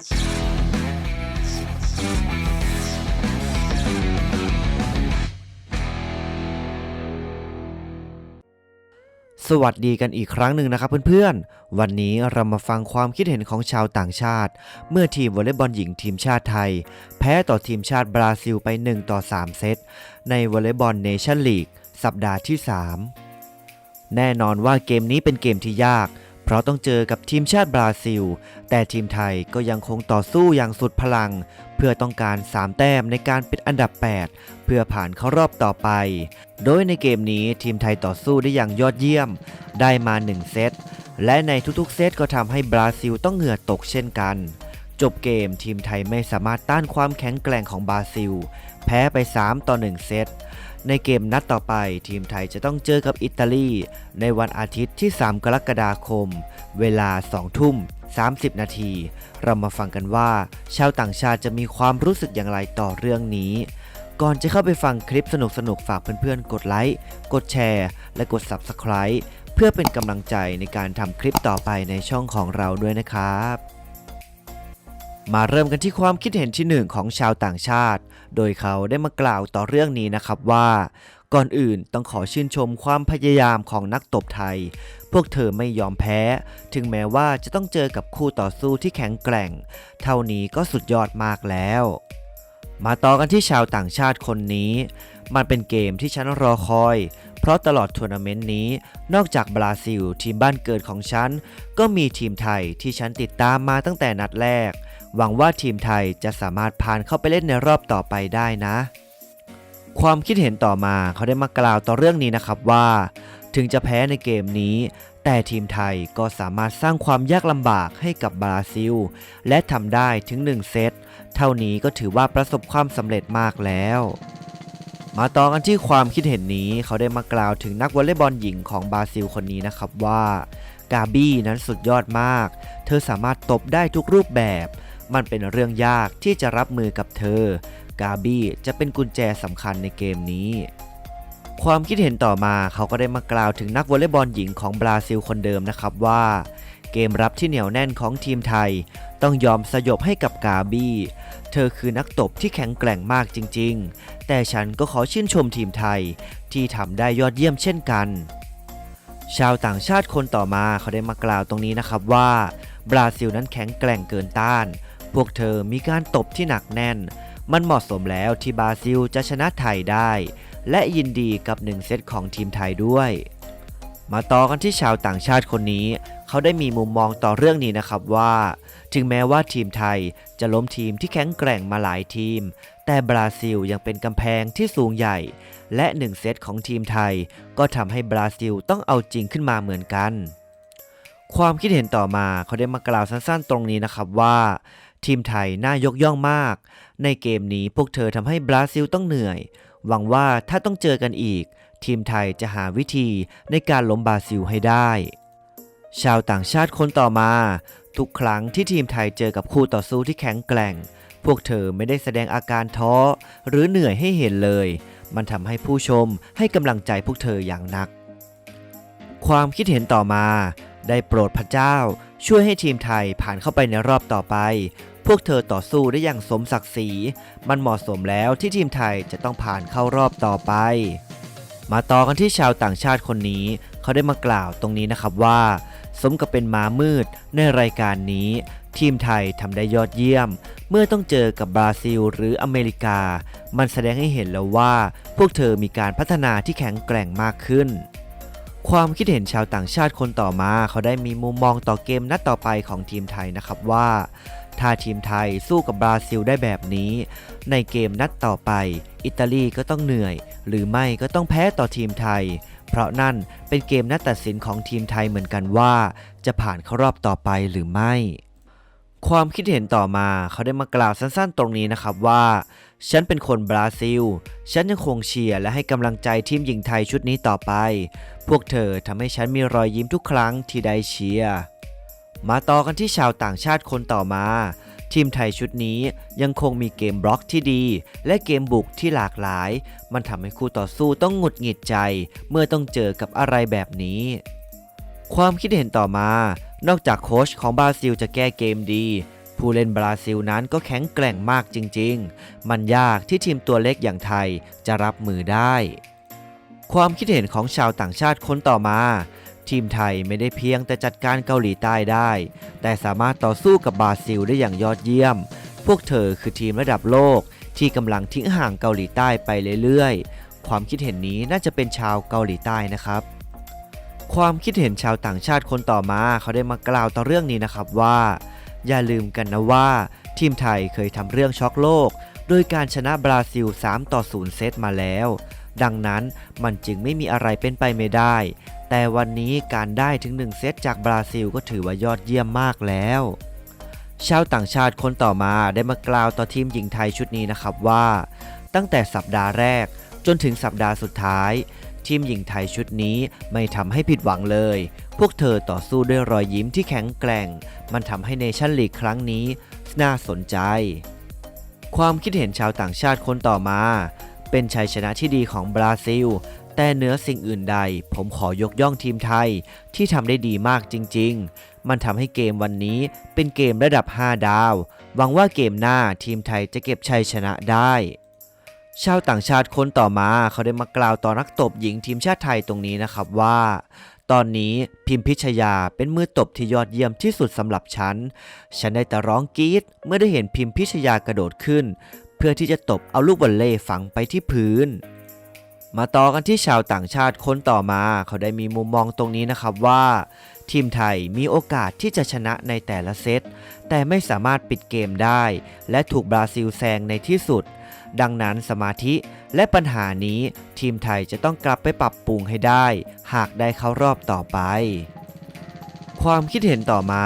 สวัสดีกันอีกครั้งหนึ่งนะครับเพื่อนๆ วันนี้เรามาฟังความคิดเห็นของชาวต่างชาติ เมื่อทีมวอลเลย์บอลหญิงทีมชาติไทย แพ้ต่อทีมชาติบราซิลไป 1 ต่อ 3 เซต ในวอลเลย์บอลเนชั่นลีกสัปดาห์ที่ 3 แน่นอนว่าเกมนี้เป็นเกมที่ยาก เพราะต้องเจอกับทีมชาติบราซิล แต่ทีมไทยก็ยังคงต่อสู้อย่างสุดพลัง เพื่อต้องการ 3 แต้มในการเป็นอันดับ 8 เพื่อผ่านเข้ารอบต่อไป โดยในเกมนี้ทีมไทยต่อสู้ได้อย่างยอดเยี่ยม ได้มา 1 เซต และในทุกๆ เซตก็ทำให้บราซิลต้องเหงื่อตกเช่นกัน จบเกมทีมไทยไม่สามารถต้านความแข็งแกร่งของบราซิล แพ้ไป 3 ต่อ 1 เซต ในเกมนัดต่อไปทีมไทยจะต้องเจอกับอิตาลี ในวันอาทิตย์ที่ 3 กรกฎาคม เวลา 2 ทุ่ม 30 นาที เรามาฟังกันว่า ชาวต่างชาติจะมีความรู้สึกอย่างไรต่อเรื่องนี้ ก่อนจะเข้าไปฟังคลิปสนุกๆ ฝากเพื่อนๆ กดไลค์ กดแชร์ และกด Subscribe เพื่อเป็นกำลังใจในการทำคลิปต่อไปในช่องของเราด้วยนะครับ มาเริ่มกันที่ความคิดเห็นที่หนึ่งของชาวต่างชาติ โดยเขาได้มากล่าวต่อเรื่องนี้นะครับว่า ก่อนอื่นต้องขอชื่นชมความพยายามของนักตบไทย พวกเธอไม่ยอมแพ้ ถึงแม้ว่าจะต้องเจอกับคู่ต่อสู้ที่แข็งแกร่ง เท่านี้ก็สุดยอดมากแล้ว มาต่อกันที่ชาวต่างชาติคนนี้ มันเป็นเกมที่ฉันรอคอยเพราะตลอดทัวร์นาเมนต์นี้ นอกจากบราซิล ทีมบ้านเกิดของฉัน ก็มีทีมไทยที่ฉันติดตามมาตั้งแต่นัดแรก หวังว่าทีมไทยจะสามารถผ่านเข้าไปเล่นในรอบต่อไปได้นะ ความคิดเห็นต่อมาเขาได้มากล่าวต่อเรื่องนี้นะครับว่า ถึงจะแพ้ในเกมนี้ แต่ทีมไทยก็สามารถสร้างความยากลำบากให้กับบราซิล และทำได้ถึง 1 เซต เท่านี้ก็ถือว่าประสบความสำเร็จมากแล้วมาต่อกันที่ความคิดเห็นนี้เขาได้มากล่าวถึงนักวอลเลย์บอลหญิงของบราซิลคนนี้นะครับว่ากาบี้นั้นสุดยอดมาก เธอสามารถตบได้ทุกรูปแบบ มันเป็นเรื่องยากที่จะรับมือกับเธอ กาบี้จะเป็นกุญแจสำคัญในเกมนี้ ความคิดเห็นต่อมาเขาก็ได้มากล่าวถึงนักวอลเลย์บอลหญิงของบราซิลคนเดิมนะครับว่า เกมรับที่เหนียวแน่นของทีมไทย ต้องยอมสยบให้กับกาบี้ เธอคือนักตบที่แข็งแกร่งมากจริง ๆ แต่ฉันก็ขอชื่นชมทีมไทย ที่ทำได้ยอดเยี่ยมเช่นกันชาวต่างชาติคนต่อมาเขาได้มากล่าวตรงนี้นะครับว่า บราซิลนั้นแข็งแกร่งเกินต้าน พวกเธอมีการตบที่หนักแน่น มันเหมาะสมแล้วที่บราซิลจะชนะไทยได้ และยินดีกับหนึ่งเซตของทีมไทยด้วย มาต่อกันที่ชาวต่างชาติคนนี้ เขาได้มีมุมมองต่อเรื่องนี้นะครับว่า ถึงแม้ว่าทีมไทยจะล้มทีมที่แข็งแกร่งมาหลายทีม แต่บราซิลยังเป็นกำแพงที่สูงใหญ่ และหนึ่งเซตของทีมไทย ก็ทำให้บราซิลต้องเอาจริงขึ้นมาเหมือนกันความคิดเห็นต่อมาเขาได้มากล่าวสั้นๆ ตรงนี้นะครับว่า ทีมไทยน่ายกย่องมาก ในเกมนี้พวกเธอทำให้บราซิลต้องเหนื่อย หวังว่าถ้าต้องเจอกันอีก ทีมไทยจะหาวิธีในการล้มบราซิลให้ได้ ชาวต่างชาติคนต่อมา ทุกครั้งที่ทีมไทยเจอกับคู่ต่อสู้ที่แข็งแกร่ง พวกเธอไม่ได้แสดงอาการท้อ หรือเหนื่อยให้เห็นเลย มันทำให้ผู้ชมให้กำลังใจพวกเธออย่างนัก ความคิดเห็นต่อมา ได้โปรดพระเจ้า ช่วยให้ทีมไทยผ่านเข้าไปในรอบต่อไป พวกเธอต่อสู้ได้อย่างสมศักดิ์ศรี มันเหมาะสมแล้วที่ทีมไทยจะต้องผ่านเข้ารอบต่อไป มาต่อกันที่ชาวต่างชาติคนนี้ เขาได้มากล่าวตรงนี้นะครับว่า สมกับเป็นม้ามืดในรายการนี้ ทีมไทยทำได้ยอดเยี่ยม เมื่อต้องเจอกับบราซิล หรืออเมริกา มันแสดงให้เห็นแล้วว่า พวกเธอมีการพัฒนาที่แข็งแกร่งมากขึ้น ความคิดเห็นชาวต่างชาติคนต่อมา เขาได้มีมุมมองต่อเกมนัดต่อไปของทีมไทยนะครับว่า ถ้าทีมไทยสู้กับบราซิลได้แบบนี้ ในเกมนัดต่อไป อิตาลีก็ต้องเหนื่อย หรือไม่ก็ต้องแพ้ต่อทีมไทย เพราะนั่นเป็นเกมนัดตัดสินของทีมไทยเหมือนกันว่า จะผ่านเข้ารอบต่อไปหรือไม่ ความคิดเห็นต่อมาเขาได้มากล่าวสั้นๆ ตรงนี้นะครับว่า ฉันเป็นคนบราซิล ฉันยังคงเชียร์และให้กำลังใจทีมหญิงไทยชุดนี้ต่อไป พวกเธอทำให้ฉันมีรอยยิ้มทุกครั้งที่ได้เชียร์มาต่อกันที่ชาวต่างชาติคนต่อมา ทีมไทยชุดนี้ยังคงมีเกมบล็อกที่ดี และเกมบุกที่หลากหลาย มันทำให้คู่ต่อสู้ต้องหงุดหงิดใจ เมื่อต้องเจอกับอะไรแบบนี้ ความคิดเห็นต่อมา นอกจากโค้ชของบราซิลจะแก้เกมดี ผู้เล่นบราซิลนั้นก็แข็งแกร่งมากจริง ๆ มันยากที่ทีมตัวเล็กอย่างไทยจะรับมือได้ ความคิดเห็นของชาวต่างชาติคนต่อมา ทีมไทยไม่ได้เพียงแต่จัดการเกาหลีใต้ได้ แต่สามารถต่อสู้กับบราซิลได้อย่างยอดเยี่ยม พวกเธอคือทีมระดับโลกที่กำลังทิ้งห่างเกาหลีใต้ไปเรื่อยๆ ความคิดเห็นนี้น่าจะเป็นชาวเกาหลีใต้นะครับ ความคิดเห็นชาวต่างชาติคนต่อมาเขาได้มากล่าวต่อเรื่องนี้นะครับว่า อย่าลืมกันนะว่า ทีมไทยเคยทำเรื่องช็อกโลก โดยการชนะบราซิล 3 ต่อ 0 เซตมาแล้ว ดังนั้นมันจึงไม่มีอะไรเป็นไปไม่ได้ แต่วันนี้การได้ถึง 1 เซตจากบราซิลก็ถือว่ายอดเยี่ยมมากแล้วชาวต่างชาติคนต่อมาได้มากล่าวต่อทีมหญิงไทยชุดนี้นะครับว่า ตั้งแต่สัปดาห์แรกจนถึงสัปดาห์สุดท้าย ทีมหญิงไทยชุดนี้ไม่ทำให้ผิดหวังเลย พวกเธอต่อสู้ด้วยรอยยิ้มที่แข็งแกร่ง มันทำให้เนชั่นลีกครั้งนี้ น่าสนใจ ความคิดเห็นชาวต่างชาติคนต่อมา เป็นชัยชนะที่ดีของบราซิล แต่เหนือสิ่งอื่นใด ผมขอยกย่องทีมไทยที่ทำได้ดีมากจริง ๆ มันทำให้เกมวันนี้เป็นเกมระดับ 5 ดาว หวังว่าเกมหน้าทีมไทยจะเก็บชัยชนะได้ ชาวต่างชาติคนต่อมาเขาได้มากล่าวต่อนักตบหญิงทีมชาติไทยตรงนี้นะครับว่า ตอนนี้พิมพิชยาเป็นมือตบที่ยอดเยี่ยมที่สุดสำหรับฉัน ฉันได้แต่ร้องกรี๊ดเมื่อได้เห็นพิมพิชยากระโดดขึ้น เพื่อที่จะตบเอาลูกบอลเล่ฝังไปที่พื้น มาต่อกันที่ชาวต่างชาติคนต่อมา เขาได้มีมุมมองตรงนี้นะครับว่า ทีมไทยมีโอกาสที่จะชนะในแต่ละเซตแต่ไม่สามารถปิดเกมได้ และถูกบราซิลแซงในที่สุด ดังนั้นสมาธิและปัญหานี้ทีมไทยจะต้องกลับไปปรับปรุงให้ได้ หากได้เข้ารอบต่อไป ความคิดเห็นต่อมา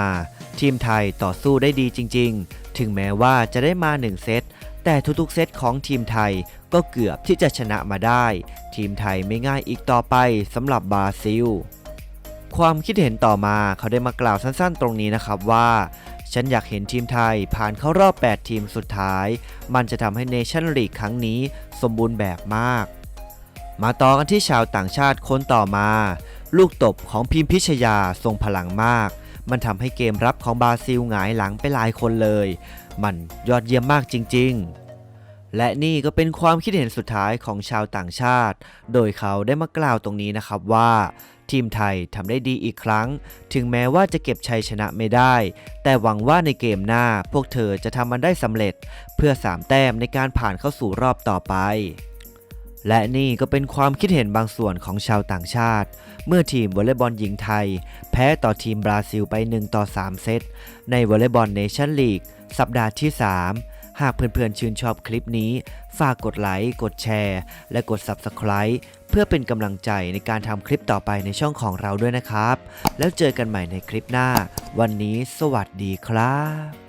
ทีมไทยต่อสู้ได้ดีจริง ๆ ถึงแม้ว่าจะได้มา1เซตแต่ทุกๆเซตของทีมไทยก็เกือบที่จะชนะมาได้ ทีมไทยไม่ง่ายอีกต่อไปสำหรับบราซิล ความคิดเห็นต่อมาเขาได้มากล่าวสั้นๆ ตรงนี้นะครับว่า ฉันอยากเห็นทีมไทยผ่านเข้ารอบ 8 ทีมสุดท้าย มันจะทำให้เนชั่นลีกครั้งนี้สมบูรณ์แบบมาก มาต่อกันที่ชาวต่างชาติคนต่อมา ลูกตบของพิมพิชยาทรงพลังมาก มันทำให้เกมรับของบราซิลหงายหลังไปหลายคนเลย มันยอดเยี่ยมมากจริง ๆ และนี่ก็เป็นความคิดเห็นสุดท้ายของชาวต่างชาติ โดยเขาได้มากล่าวตรงนี้นะครับว่า ทีมไทยทำได้ดีอีกครั้ง ถึงแม้ว่าจะเก็บชัยชนะไม่ได้ แต่หวังว่าในเกมหน้าพวกเธอจะทำมันได้สำเร็จ เพื่อสามแต้มในการผ่านเข้าสู่รอบต่อไปและนี่ก็เป็นความคิดเห็นบางส่วนของชาวต่างชาติ เมื่อทีมวอลเลย์บอลหญิงไทย แพ้ต่อทีมบราซิลไป 1 ต่อ 3 เซตในวอลเลย์บอลเนชั่นลีกสัปดาห์ที่ 3 หากเพื่อนๆชื่นชอบคลิปนี้ ฝากกดไลค์ กดแชร์ และกด Subscribe เพื่อเป็นกำลังใจในการทำคลิปต่อไปในช่องของเราด้วยนะครับ แล้วเจอกันใหม่ในคลิปหน้า วันนี้สวัสดีครับ